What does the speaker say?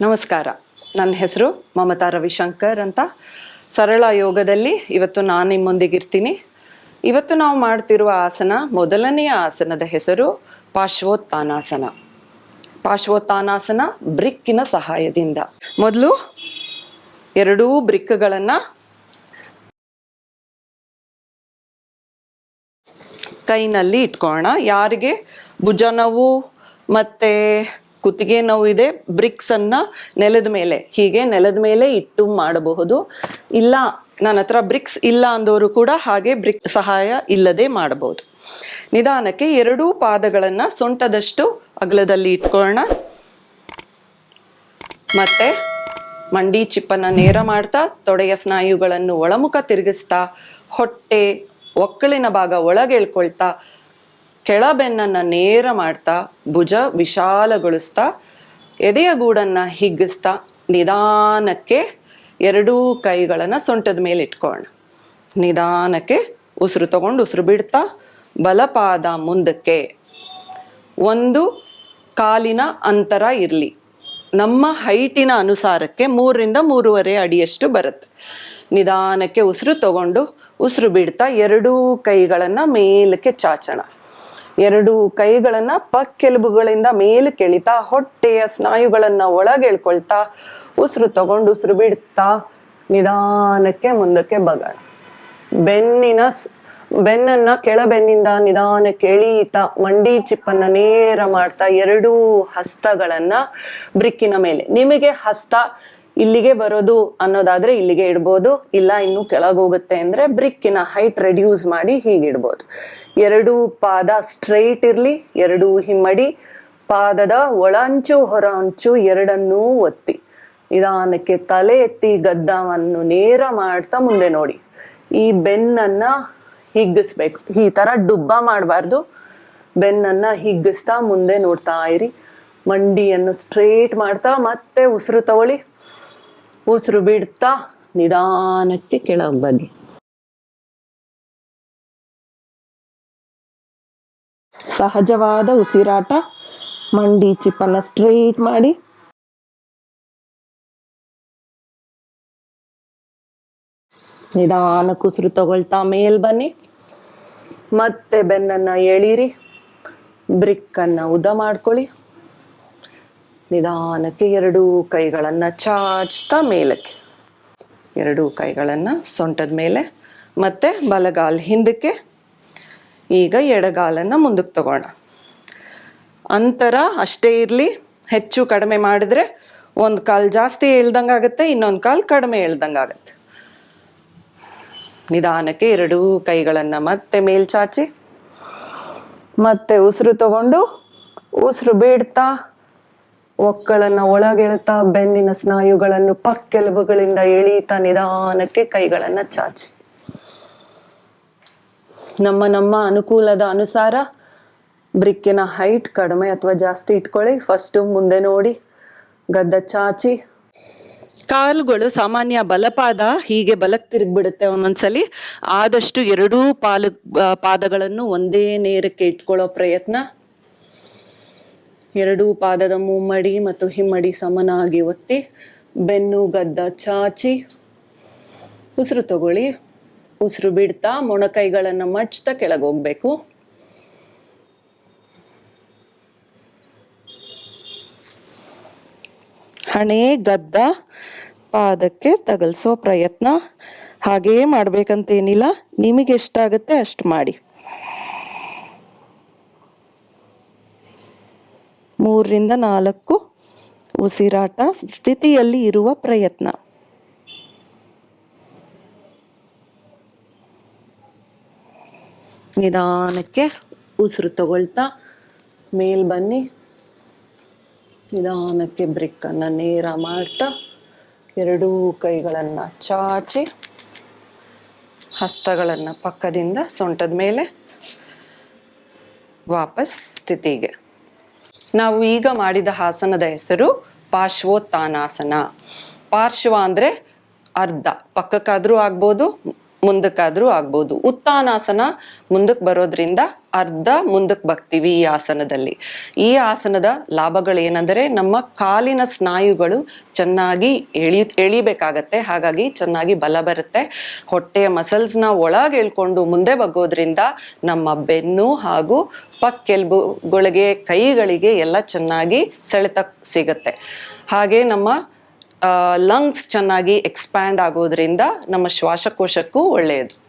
ನಮಸ್ಕಾರ. ನನ್ನ ಹೆಸರು ಮಮತಾ ರವಿಶಂಕರ್ ಅಂತ. ಸರಳ ಯೋಗದಲ್ಲಿ ಇವತ್ತು ನಾನು ನಿಮ್ಮೊಂದಿಗಿರ್ತೀನಿ. ಇವತ್ತು ನಾವು ಮಾಡ್ತಿರುವ ಆಸನ ಮೊದಲನೆಯ ಆಸನದ ಹೆಸರು ಪಾಶ್ವೋತ್ಥಾನಾಸನ. ಪಾಶ್ವೋತ್ಥಾನಾಸನ ಬ್ರಿಕ್ಕಿನ ಸಹಾಯದಿಂದ. ಮೊದಲು ಎರಡೂ ಬ್ರಿಕ್ಗಳನ್ನು ಕೈನಲ್ಲಿ ಇಟ್ಕೊಳ್ಳೋಣ ಯಾರಿಗೆ? ಭುಜ ನೋವು ಮತ್ತೆ ಕುತ್ತಿಗೆ ನೋವು ಇದೆ ಬ್ರಿಕ್ಸ್ ಅನ್ನ ನೆಲದ ಮೇಲೆ, ಹೀಗೆ ನೆಲದ ಮೇಲೆ ಇಟ್ಟು ಮಾಡಬಹುದು. ಇಲ್ಲ, ನನ್ನ ಹತ್ರ ಬ್ರಿಕ್ಸ್ ಇಲ್ಲ ಅಂದವರು ಕೂಡ ಹಾಗೆ ಬ್ರಿಕ್ ಸಹಾಯ ಇಲ್ಲದೆ ಮಾಡಬಹುದು. ನಿಧಾನಕ್ಕೆ ಎರಡೂ ಪಾದಗಳನ್ನ ಸೊಂಟದಷ್ಟು ಅಗಲದಲ್ಲಿ ಇಟ್ಕೊಳ್ಳೋಣ. ಮತ್ತೆ ಮಂಡಿ ಚಿಪ್ಪನ್ನ ನೇರ ಮಾಡ್ತಾ, ತೊಡೆಯ ಸ್ನಾಯುಗಳನ್ನು ಒಳಮುಖ ತಿರುಗಿಸ್ತಾ, ಹೊಟ್ಟೆ ಒಕ್ಕಳಿನ ಭಾಗ ಒಳಗೆ ಎಳ್ಕೊಳ್ತಾ ಕೆಳಬೆನ್ನನ್ನು ನೇರ ಮಾಡ್ತಾ, ಭುಜ ವಿಶಾಲಗೊಳಿಸ್ತಾ ಎದೆಯ ಗೂಡನ್ನು ಹಿಗ್ಗಿಸ್ತಾ, ನಿಧಾನಕ್ಕೆ ಎರಡೂ ಕೈಗಳನ್ನು ಸೊಂಟದ ಮೇಲೆ ಇಟ್ಕೋಣ ನಿಧಾನಕ್ಕೆ ಉಸಿರು ತಗೊಂಡು ಉಸಿರು ಬಿಡ್ತಾ, ಬಲಪಾದ ಮುಂದಕ್ಕೆ ಒಂದು ಕಾಲಿನ ಅಂತರ ಇರಲಿ. ನಮ್ಮ ಹೈಟಿನ ಅನುಸಾರಕ್ಕೆ ಮೂರರಿಂದ ಮೂರುವರೆ ಅಡಿಯಷ್ಟು ಬರುತ್ತೆ. ನಿಧಾನಕ್ಕೆ ಉಸಿರು ತಗೊಂಡು ಉಸಿರು ಬಿಡ್ತಾ ಎರಡೂ ಕೈಗಳನ್ನು ಮೇಲಕ್ಕೆ ಚಾಚೋಣ. ಎರಡೂ ಕೈಗಳನ್ನ ಪಕ್ಕೆಲುಬುಗಳಿಂದ ಮೇಲೆ ಕೆಳಿತಾ, ಹೊಟ್ಟೆಯ ಸ್ನಾಯುಗಳನ್ನ ಒಳಗೆಳ್ಕೊಳ್ತಾ ಉಸಿರು ತಗೊಂಡು ಉಸಿರು ಬಿಡ್ತಾ, ನಿಧಾನಕ್ಕೆ ಮುಂದಕ್ಕೆ ಬಗೋಣ. ಬೆನ್ನಿನ ಬೆನ್ನನ್ನ ಕೆಳಬೆನ್ನಿಂದ ನಿಧಾನಕ್ಕೆ ಎಳೀತಾ ಮಂಡಿ ಚಿಪ್ಪನ್ನ ನೇರ ಮಾಡ್ತಾ ಎರಡೂ ಹಸ್ತಗಳನ್ನ ಬ್ರಿಕ್ಕಿನ ಮೇಲೆ. ನಿಮಗೆ ಹಸ್ತ ಇಲ್ಲಿಗೆ ಬರೋದು ಅನ್ನೋದಾದ್ರೆ ಇಲ್ಲಿಗೆ ಇಡ್ಬೋದು, ಇಲ್ಲ ಇನ್ನು ಕೆಳಗೋಗುತ್ತೆ ಅಂದ್ರೆ ಬ್ರಿಕ್ಕಿನ ಹೈಟ್ ರೆಡ್ಯೂಸ್ ಮಾಡಿ ಹೀಗೆ ಇಡ್ಬೋದು ಎರಡೂ ಪಾದ ಸ್ಟ್ರೈಟ್ ಇರ್ಲಿ, ಎರಡು ಹಿಮ್ಮಡಿ, ಪಾದದ ಒಳ ಅಂಚು, ಹೊರ ಅಂಚು ಎರಡನ್ನೂ ಒತ್ತಿ. ನಿಧಾನಕ್ಕೆ ತಲೆ ಎತ್ತಿ ಗದ್ದವನ್ನು ನೇರ ಮಾಡ್ತಾ ಮುಂದೆ ನೋಡಿ. ಈ ಬೆನ್ನನ್ನ ಹಿಗ್ಗಿಸ್ಬೇಕು. ಈ ತರ ಡುಬ್ಬ ಮಾಡಬಾರ್ದು. ಬೆನ್ನನ್ನ ಹಿಗ್ಗಿಸ್ತಾ ಮುಂದೆ ನೋಡ್ತಾ ಇರಿ. ಮಂಡಿಯನ್ನು ಸ್ಟ್ರೇಟ್ ಮಾಡ್ತಾ ಮತ್ತೆ ಉಸಿರು ತಗೊಳ್ಳಿ. ಉಸಿರು ಬಿಡ್ತಾ ನಿಧಾನಕ್ಕೆ ಕೆಳಗೆ ಬಗ್ಗಿ ಸಹಜವಾದ ಉಸಿರಾಟ. ಮಂಡಿ ಚಿಪ್ಪನ್ನ ಸ್ಟ್ರೈಟ್ ಮಾಡಿ. ನಿಧಾನಕ್ಕೆ ಉಸಿರು ತಗೊಳ್ತಾ ಮೇಲ್ ಬನ್ನಿ. ಮತ್ತೆ ಬೆನ್ನನ್ನ ಎಳೀರಿ. ಬ್ರಿಕ್ಕನ್ನು ಉದ್ದ ಮಾಡ್ಕೊಳ್ಳಿ. ನಿಧಾನಕ್ಕೆ ಎರಡೂ ಕೈಗಳನ್ನ ಚಾಚ್ತಾ ಮೇಲಕ್ಕೆ. ಎರಡೂ ಕೈಗಳನ್ನ ಸೊಂಟದ ಮೇಲೆ. ಮತ್ತೆ ಬಲಗಾಲ್ ಹಿಂದಕ್ಕೆ. ಈಗ ಎಡಗಾಲನ್ನು ಮುಂದಕ್ಕೆ ತಗೋಣ. ಅಂತರ ಅಷ್ಟೇ ಇರಲಿ, ಹೆಚ್ಚು ಕಡಿಮೆ ಮಾಡಿದ್ರೆ ಒಂದು ಕಾಲು ಜಾಸ್ತಿ ಎಳ್ದಂಗೆ ಆಗುತ್ತೆ, ಇನ್ನೊಂದು ಕಾಲು ಕಡಿಮೆ ಹೇಳ್ದಂಗೆ ಆಗುತ್ತೆ. ನಿಧಾನಕ್ಕೆ ಎರಡೂ ಕೈಗಳನ್ನು ಮತ್ತೆ ಮೇಲ್ಚಾಚಿ ಮತ್ತೆ ಉಸಿರು ತಗೊಂಡು ಉಸಿರು ಬಿಡ್ತಾ ಒಕ್ಕಳನ್ನು ಒಳಗೆಳ್ತಾ, ಬೆನ್ನಿನ ಸ್ನಾಯುಗಳನ್ನು ಪಕ್ಕೆಲುಬುಗಳಿಂದ ಎಳೀತಾ ನಿಧಾನಕ್ಕೆ ಕೈಗಳನ್ನು ಚಾಚಿ. ನಮ್ಮ ನಮ್ಮ ಅನುಕೂಲದ ಅನುಸಾರ ಬ್ರಿಕ್ಕಿನ ಹೈಟ್ ಕಡಿಮೆ ಅಥವಾ ಜಾಸ್ತಿ ಇಟ್ಕೊಳ್ಳಿ. ಫಸ್ಟು ಮುಂದೆ ನೋಡಿ. ಗದ್ದ ಚಾಚಿ. ಕಾಲುಗಳು ಸಾಮಾನ್ಯ ಬಲಪಾದ ಹೀಗೆ ಬಲಕ್ಕೆ ತಿರುಗ್ಬಿಡುತ್ತೆ ಒಂದೊಂದ್ಸಲಿ. ಆದಷ್ಟು ಎರಡೂ ಪಾಲು ಪಾದಗಳನ್ನು ಒಂದೇ ನೇರಕ್ಕೆ ಇಟ್ಕೊಳ್ಳೋ ಪ್ರಯತ್ನ. ಎರಡೂ ಪಾದದ ಮುಮ್ಮಡಿ ಮತ್ತು ಹಿಮ್ಮಡಿ ಸಮನಾಗಿ ಒತ್ತಿ ಬೆನ್ನು ಗದ್ದ ಚಾಚಿ. ಉಸಿರು ತಗೊಳ್ಳಿ. ಉಸಿರು ಬಿಡ್ತಾ ಮೊಣಕೈಗಳನ್ನು ಮಚ್ತಾ ಕೆಳಗೆ ಹೋಗ್ಬೇಕು ಹಣೆ ಗದ್ದ ಪಾದಕ್ಕೆ ತಗಲ್ಸೋ ಪ್ರಯತ್ನ. ಹಾಗೆಯೇ ಮಾಡ್ಬೇಕಂತೇನಿಲ್ಲ, ನಿಮಗೆ ಎಷ್ಟಾಗುತ್ತೆ ಅಷ್ಟು ಮಾಡಿ. ಮೂರರಿಂದ ನಾಲ್ಕು ಉಸಿರಾಟ ಸ್ಥಿತಿಯಲ್ಲಿ ಇರುವ ಪ್ರಯತ್ನ. ನಿಧಾನಕ್ಕೆ ಉಸಿರು ತಗೊಳ್ತಾ ಮೇಲ್ ಬನ್ನಿ. ನಿಧಾನಕ್ಕೆ ಬ್ರಿಕ್ಕನ್ನು ನೇರ ಮಾಡ್ತಾ ಎರಡೂ ಕೈಗಳನ್ನು ಚಾಚಿ ಹಸ್ತಗಳನ್ನು ಪಕ್ಕದಿಂದ ಸೊಂಟದ ಮೇಲೆ ವಾಪಸ್ ಸ್ಥಿತಿಗೆ. ನಾವು ಈಗ ಮಾಡಿದ ಆಸನದ ಹೆಸರು ಪಾರ್ಶ್ವೋತ್ಥಾನಾಸನ. ಪಾರ್ಶ್ವ ಅಂದರೆ ಅರ್ಧ, ಪಕ್ಕಕ್ಕಾದರೂ ಆಗ್ಬೋದು ಮುಂದಕ್ಕಾದ್ರೂ ಆಗ್ಬೋದು. ಉತ್ತಾನಾಸನ ಮುಂದಕ್ಕೆ ಬರೋದ್ರಿಂದ ಅರ್ಧ ಮುಂದಕ್ಕೆ ಬರ್ತೀವಿ ಈ ಆಸನದಲ್ಲಿ. ಈ ಆಸನದ ಲಾಭಗಳೇನೆಂದರೆ ನಮ್ಮ ಕಾಲಿನ ಸ್ನಾಯುಗಳು ಚೆನ್ನಾಗಿ ಎಳಿ, ಎಳಿಬೇಕಾಗತ್ತೆ. ಹಾಗಾಗಿ ಚೆನ್ನಾಗಿ ಬಲ ಬರುತ್ತೆ. ಹೊಟ್ಟೆಯ ಮಸಲ್ಸ್ನ ಒಳಗೆ ಎಳ್ಕೊಂಡು ಮುಂದೆ ಬಗ್ಗೋದ್ರಿಂದ ನಮ್ಮ ಬೆನ್ನು ಹಾಗೂ ಪಕ್ಕೆಲುಬುಗಳಿಗೆ, ಕೈಗಳಿಗೆ ಎಲ್ಲ ಚೆನ್ನಾಗಿ ಸೆಳೆತ ಸಿಗತ್ತೆ. ಹಾಗೆ ನಮ್ಮ ಲಂಗ್ಸ್ ಚೆನ್ನಾಗಿ ಎಕ್ಸ್ಪ್ಯಾಂಡ್ ಆಗೋದ್ರಿಂದ ನಮ್ಮ ಶ್ವಾಸಕೋಶಕ್ಕೂ ಒಳ್ಳೆಯದು.